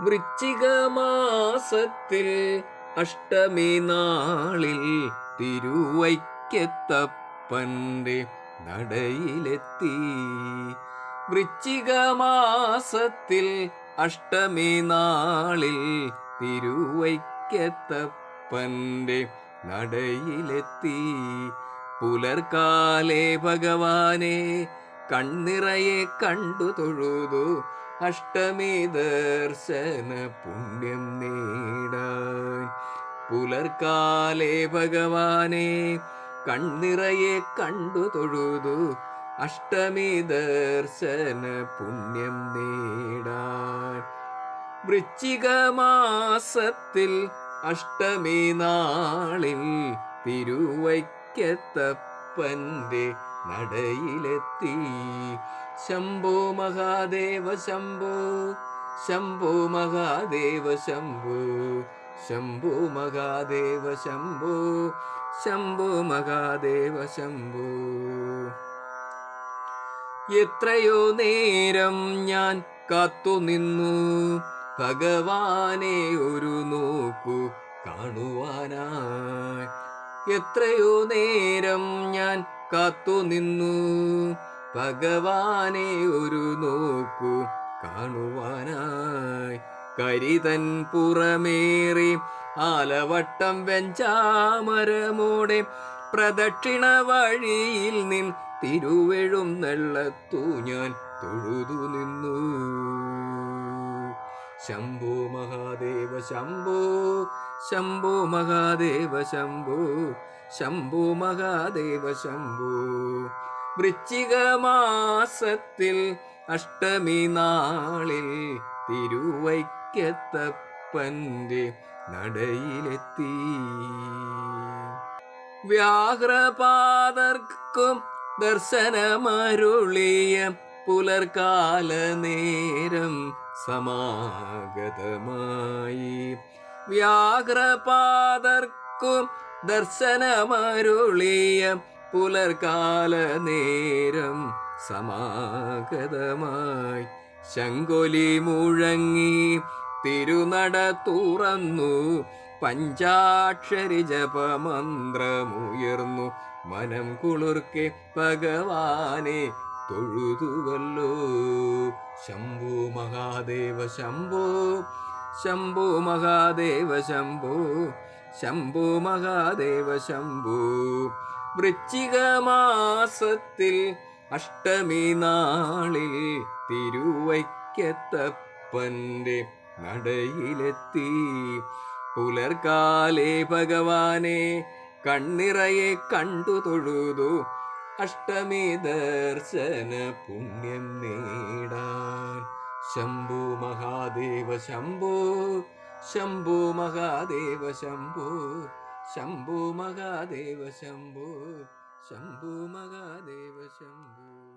വൃശ്ചിക മാസത്തിൽ അഷ്ടമി നാളിൽ തിരുവൈക്കത്തപ്പന്റെ നടയിലെത്തി. വൃശ്ചികമാസത്തിൽ അഷ്ടമി നാളിൽ തിരുവൈക്കത്തപ്പന്റെ നടയിലെത്തി. പുലർക്കാലേ ഭഗവാനെ കണ്ണിറയെ കണ്ടു തൊഴുതു അഷ്ടമി ദർശന പുണ്യം നേടാൻ. പുലർക്കാലേ ഭഗവാനെ കണ്ണിറയെ കണ്ടു തൊഴുതു അഷ്ടമി ദർശന പുണ്യം നേടാൻ. വൃശ്ചിക മാസത്തിൽ അഷ്ടമി നാളിൽ തിരുവൈക്കത്തപ്പന്റെ നടയിലെത്തി. ശംഭോ മഹാദേവ ശംഭോ ശംഭോ മഹാദേവ ശംഭോ ശംഭോ മഹാദേവ ശംഭോ ശംഭോ മഹാദേവ ശംഭോ. എത്രയോ നേരം ഞാൻ കാത്തുനിന്നു. ഭഗവാനെ ഒരു നോക്കു കാണുവാനായി. എത്രയോ നേരം ഞാൻ കാത്തുനിന്നു ഭഗവാനെ ഒരു നോക്കു കാണുവാനായി. കരിതൻ പുറമേറി ആലവട്ടം വെഞ്ചാമരമോടെ പ്രദക്ഷിണ വഴിയിൽ നിൻ തിരുവെഴും നെള്ളത്തു ഞാൻ തൊഴുതു നിന്നു. ശംഭു മഹാദേവ ശംഭോ ശംഭോ മഹാദേവ ശംഭോ ശംഭോ മഹാദേവ ശംഭോ. വൃശ്ചിക മാസത്തിൽ അഷ്ടമി നാളിൽ തിരുവൈക്കത്തപ്പന്റെ നടയിലെത്തി. വ്യാഘ്രപാദർക്കും ദർശനമരുളിയ പുലർകാല നേരം സമാഗതമായി. വ്യാഘ്രപാദർക്കും ദർശനമരുളിയ പുലർകാല നേരം സമാഗതമായി. ശങ്കൊലി മുഴങ്ങി തിരുനട തുറന്നു പഞ്ചാക്ഷരി ജപമന്ത്രമുയർന്നു. മനം കുളിർക്കെ ഭഗവാനെ തൊഴുതുവല്ലോ. ശംഭു മഹാദേവ ശംഭോ ശംഭു മഹാദേവ ശംഭു ശംഭു മഹാദേവ ശംഭു. വൃശ്ചിക മാസത്തിൽ അഷ്ടമി നാളിൽ തിരുവൈക്കത്തപ്പന്റെ നടയിലെത്തി. പുലർക്കാലെ ഭഗവാനെ കണ്ണിറയെ കണ്ടു തൊഴുതു അഷ്ടമി ദർശന പുണ്യം നേടാൻ. ശംഭു മഹാദേവ ശംഭു ശംഭു മഹാദേവ ശംഭു ശംഭു മഹാദേവ ശംഭു ശംഭു മഹാദേവ ശംഭോ.